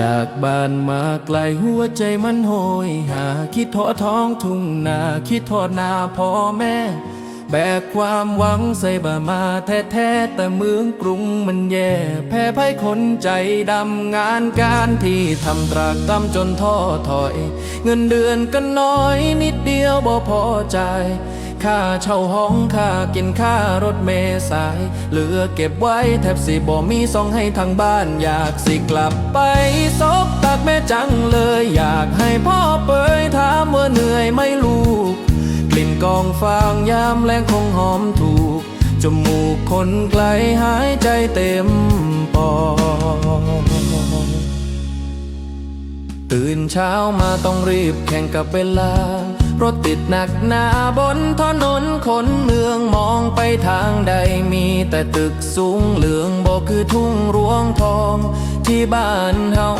จากบ้านมาไกลหัวใจมันโหยหา คิดทอท้องทุ่งนา คิดทอดนาพ่อแม่ แบกความหวังใส่บ่ามาแท้ๆแต่เมืองกรุงมันแย่ แพ้ไพ่คนใจดำงานการที่ทำตรากตรำจนท้อถอย เงินเดือนก็น้อยนิดเดียวบ่พอใจ ค่าเช่าห้องค่ากินค่ารถเมล์สาย เหลือเก็บไว้แทบสิบ่มีส่งให้ทางบ้านอยากสิกลับไปซบตักแม่จังเลย อยากให้พ่อเปยถามว่าเหนื่อยไหมลูก กลิ่นกองฟางยามแรงคงหอมถูก จมูกคนไกลหายใจเต็มปอดตื่นเช้ามาต้องรีบแข่งกับเวลา รถติดหนักหนาบนถนนคนเมืองมองไปทางใดมีแต่ตึกสูงเหลืองบอกคือทุ่งรวงทองที่บ้านเฮา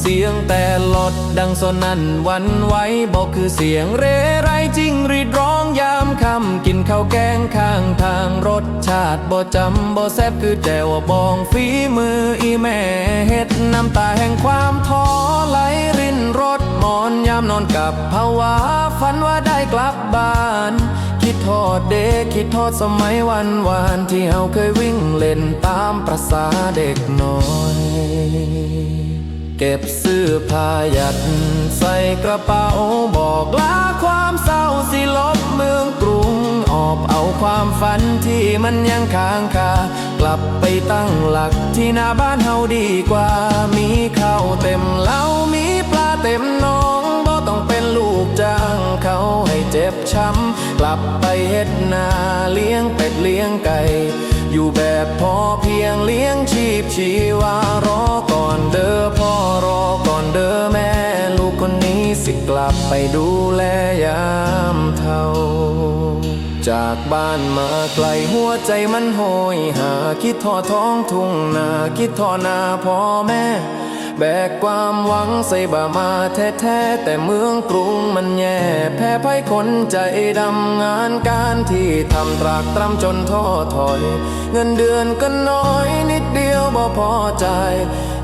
เสียงแต่หลอดดังสนั่นวันไหวบอกคือเสียงเรไรจริงรีดร้องยา คำกินข้าวแกงข้างทางรสชาติบ่จำบ่แซบคือแจวบองฝีมืออีแม่เฮ็ดน้ำตาแห่งความท้อไหลรินรถหมอนยามนอนกับภาวะฝันว่าได้กลับบ้าน คิดทอดเด็กคิดทอดสมัยวันวานที่เฮาเคยวิ่งเล่นตามประสาเด็กน้อย เก็บเสื้อผ้ายัดใส่กระเป๋าบอกลาความเศร้าสิลบเมืองกรุงออบเอาความฝันที่มันยังค้างคากลับไปตั้งหลักที่หน้าบ้านเฮาดีกว่า มีข้าวเต็มเล้ามีปลาเต็มน้องบ่ต้องเป็นลูกจ้างเขาให้เจ็บช้ำ กลับไปเฮ็ดนาเลี้ยงเป็ดเลี้ยงไก่ อยู่แบบพอเพียงเลี้ยงชีพชีวารอ กลับไปดูแลยามเท่า จากบ้านมาไกลหัวใจมันโหยหา คิดทอท้องทุ่งนา คิดทอนาพ่อแม่ แบกความหวังใส่บ่ามาแท้ๆแต่เมืองกรุงมันแย่ แพ้ไพ่คนใจดำงานการที่ทำตรากตรำจนท้อถอย เงินเดือนก็น้อยนิดเดียวบ่พอใจ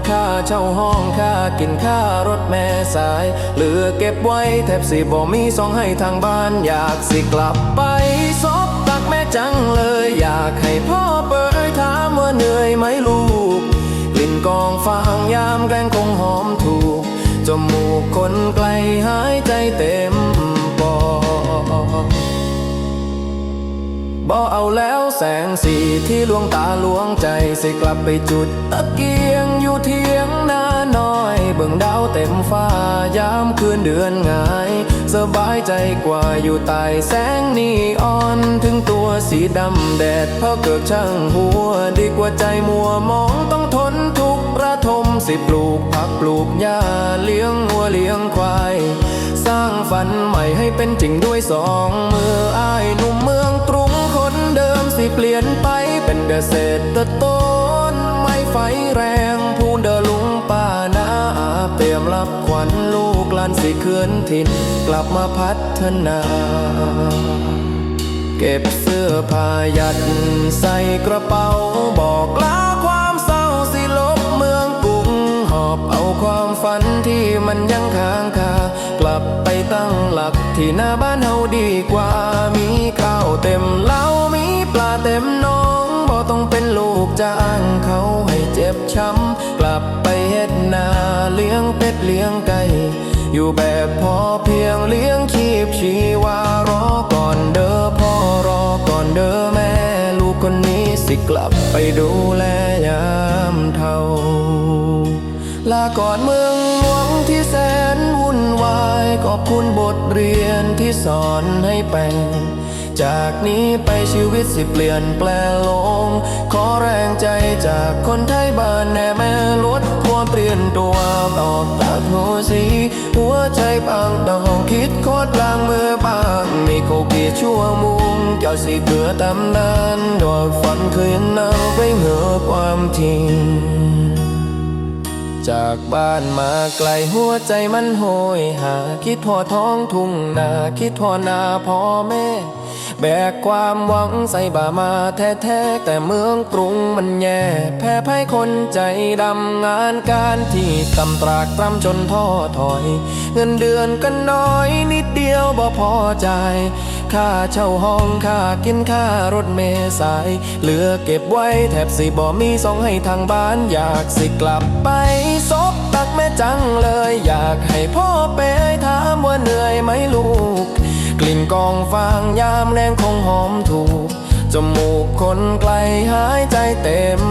ค่าเช่าห้องค่ากินค่ารถแม่สาย เหลือเก็บไว้แทบสิบ่มีส่งให้ทางบ้านอยากสิกลับไปซบตักแม่จังเลย อยากให้พ่อเปิดถามว่าเหนื่อยไหมลูก กลิ่นกองฟางยามแกงคงหอมถูกจมูกคนไกลหายใจเต็มปอดบ่เอาแล้วแสงสีที่ลวงตาลวงใจสิกลับไปจุดตะเกีย เบิ่งดาวเต็มฟ้ายามคืนเดือนงาย สบายใจกว่าอยู่ใต้แสงนีออน ถึงตัวสีดำแดดเพราะเกิดช่างหัว ดีกว่าใจมัวมองต้องทนทุกระทมสิปลูกผักปลูกหญ้าเลี้ยงวัวเลี้ยงควาย สร้างฝันใหม่ให้เป็นจริงด้วยสองมืออ้ายหนุ่มเมืองกรุงคนเดิมสิเปลี่ยนไปเป็นเกษตรต้นไม่ไฟแรงพูนเดลุงป้านาอา เตรียมรับขวัญลูกลานสิเคือนถิ่นกลับมาพัฒนา เก็บเสื้อผ้ายัดใส่กระเป๋าบอกลาความเศร้าสิลบเมืองกรุงหอบเอาความฝันที่มันยังค้างคากลับไปตั้งหลักที่หน้าบ้านเฮาดีกว่ามีข้าวเต็มเล้ามีปลาเต็มน้องบ่ต้องเป็นลูกจ้างเขาให้เจ็บช้ำ เลี้ยงเป็ดเลี้ยงไก่ อยู่แบบพอเพียงเลี้ยงชีพชีวารอก่อนเด้อพ่อรอก่อนเด้อแม่ ลูกคนนี้สิกลับไปดูแลยามเท่า ลาก่อนเมืองหลวงที่แสนวุ่น อบคุณบทเรียนที่สอนให้แปลงจากนี้ไปชีวิตสิเปลี่ยนแปลลง ขอแรงใจจากคนไทยบ้านแน่แม่ลดความเปลี่ยนตัวตอกตาโทสี หัวใจบางต้องคิดโคตรลางมือบางมีโคกีชั่วโมงเจ้าสิเกือตำนานดอกฝันเคยยังนาวไปเหนือความจริง จากบ้านมาไกลหัวใจมันโหยหา คิดทั่วท้องทุ่งนาคิดทั่วนาพ่อแม่ แบกความหวังใส่บ่ามาแท้ๆแต่เมืองกรุงมันแย่ แพ้ภัยคนใจดำงานการที่ตำตรากตรำจนท้อถอย เงินเดือนก็น้อยนิดเดียวบ่พอใจ ค่าเช่าห้องค่ากินค่ารถเมล์สาย เหลือเก็บไว้แทบสิบ่มีส่งให้ทางบ้าน อยากสิกลับไปซบตักแม่จังเลย อยากให้พ่อไปถามว่าเหนื่อยไหมลูก กลิ่นกองฟางยามแรงคงหอมถูกจมูกคนไกลหายใจเต็ม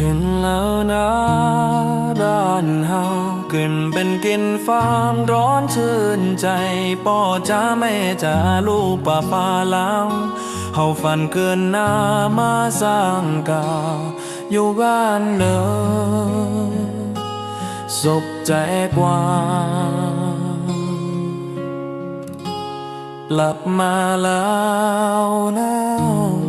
ถึงแล้วนะบ้านเฮาขึ้นเป็นกินฟางร้อนชื่นใจป่อจ้าแม่จ้าลูกป้าฟ้าลาวเฮาฝันเกินหน้ามาสร้างกาวอยู่บ้านเดิมศพใจกว้างกลับมาแล้วหนาว